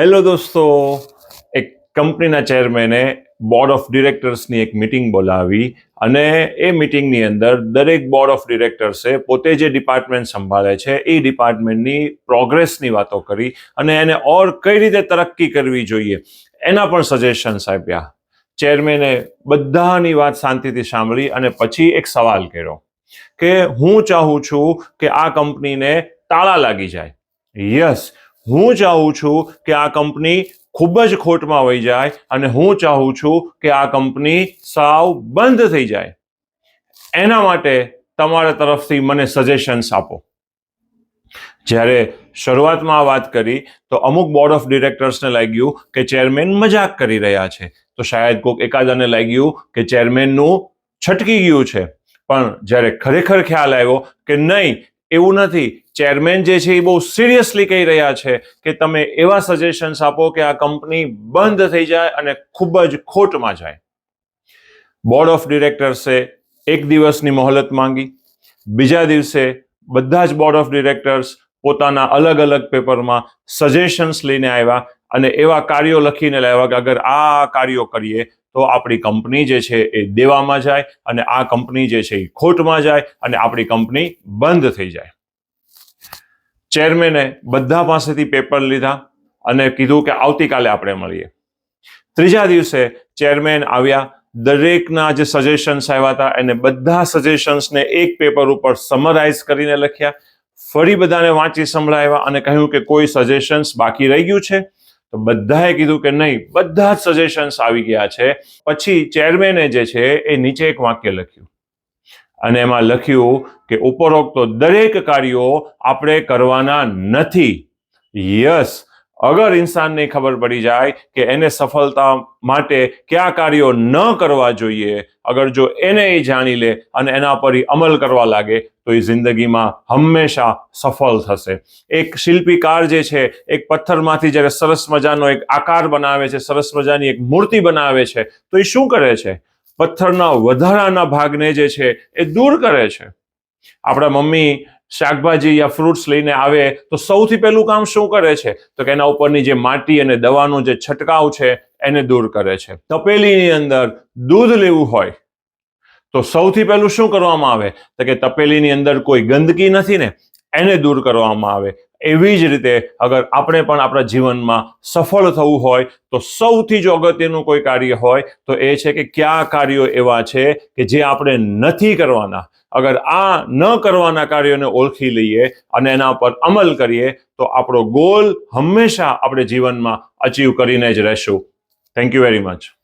Hello દોસ્તો, એક કંપનીના ચેરમેને બોર્ડ ઓફ ડિરેક્ટર્સની એક મિટિંગ બોલાવી અને એ મિટિંગની અંદર દરેક બોર્ડ ઓફ ડિરેક્ટર્સે પોતે જે ડિપાર્ટમેન્ટ સંભાળે છે, એ ડિપાર્ટમેન્ટની પ્રોગ્રેસની વાતો કરી અને એને ઓર કઈ રીતે તરક્કી કરવી જોઈએ, એના પણ સજેશન્સ આપ્યા. ચેરમેને બધાની વાત શાંતિથી સાંભળી અને પછી એક સવાલ કર્યો કે હું ચાહું છું કે આ કંપનીને તાળા લાગી જાય. યસ હું ચાહું છું કે આ કંપની ખૂબ જ ખોટમાં વહી જાય અને હું ચાહું છું કે આ કંપની સાવ બંધ થઈ જાય. એના માટે તમારા તરફથી મને સજેશન્સ આપો. જ્યારે શરૂઆતમાં વાત કરી, તો અમુક બોર્ડ ઓફ ડિરેક્ટર્સને લાગ્યું કે ચેરમેન મજાક કરી રહ્યા છે. તો શાયદ કોઈક એકાદાને લાગ્યું કે ચેરમેનનું છટકી ગયું છે. પણ જ્યારે ખરેખર ખ્યાલ આવ્યો કે નહીં, એવું નથી. ચેરમેન જે છે એ બહુ સિરિયસલી કહી રહ્યા છે કે તમે એવા સજેશન્સ આપો કે આ કંપની બંધ થઈ જાય અને ખૂબ જ ખોટમાં જાય. બોર્ડ ઓફ ડિરેક્ટર્સે એક દિવસની મોહલત માંગી, બીજા દિવસે બધા જ બોર્ડ ઓફ ડિરેક્ટર્સ પોતાના અલગ અલગ પેપરમાં સજેશન્સ લઈને આવ્યા અને એવા કાર્યો લખીને લાવ્યા કે અગર આ કાર્યો કરીએ તો આપણી કંપની જે છે એ દેવામાં જાય અને આ કંપની જે છે એ ખોટમાં જાય અને આપણી કંપની બંધ થઈ જાય. ચેરમેને બધા પાસેથી પેપર લીધા અને કીધું કે આવતીકાલે આપણે મળીએ. ત્રીજા દિવસે ચેરમેન આવ્યા. દરેકના જે સજેશન્સ આવ્યા હતા, એને બધા સજેશન્સને એક પેપર ઉપર સમરાઇઝ કરીને લખ્યા. ફરી બધાને વાંચી સંભળાવ્યા અને કહ્યું કે કોઈ સજેશન્સ બાકી રહી ગયું છે? તો બધાએ કીધું કે નહીં, બધા જ સજેશન્સ આવી ગયા છે. પછી ચેરમેને જે છે, એ નીચે એક વાક્ય લખ્યું. અને એમાં લખ્યું કે ઉપરોક્ત દરેક કાર્યો આપણે કરવાના નથી. યસ અગર ઇન્સાનને ખબર પડી જાય કે એને સફળતા માટે કયા કાર્યો ન કરવા જોઈએ, અગર જો એને એ જાણી લે અને એના પર એ અમલ કરવા લાગે, તો એ જિંદગીમાં હંમેશા સફળ થશે. એક શિલ્પીકાર જે છે, એક પથ્થરમાંથી જ્યારે સરસ મજાનો એક આકાર બનાવે છે, સરસ મજાની એક મૂર્તિ બનાવે છે, તો એ શું કરે છે? પથ્થરના વધારાના ભાગને જે છે એ દૂર કરે છે. આપણા મમ્મી શાકભાજી યા ફ્રૂટ્સ લઈને આવે તો સૌથી પહેલું કામ શું કરે છે? તો કે એના ઉપરની જે માટી અને દવાનો જે છંટકાવ છે એને દૂર કરે છે. તપેલીની અંદર દૂધ લેવું હોય તો સૌથી પહેલું શું કરવામાં આવે? તો કે તપેલીની અંદર કોઈ ગંદકી નથી ને, એને દૂર કરવામાં આવે. એવી જ રીતે અગર આપણે પણ આપણા જીવનમાં સફળ થવું હોય, તો સૌથી જો અગત્યનું કોઈ કાર્ય હોય, તો એ છે કે કયા કાર્યો એવા છે કે જે આપણે નથી કરવાના. અગર આ ન કરવાના કાર્યોને ઓળખી લઈએ અને એના પર અમલ કરીએ, તો આપણો ગોલ હંમેશા આપણે જીવનમાં અચીવ કરીને જ રહેશું. Thank you very much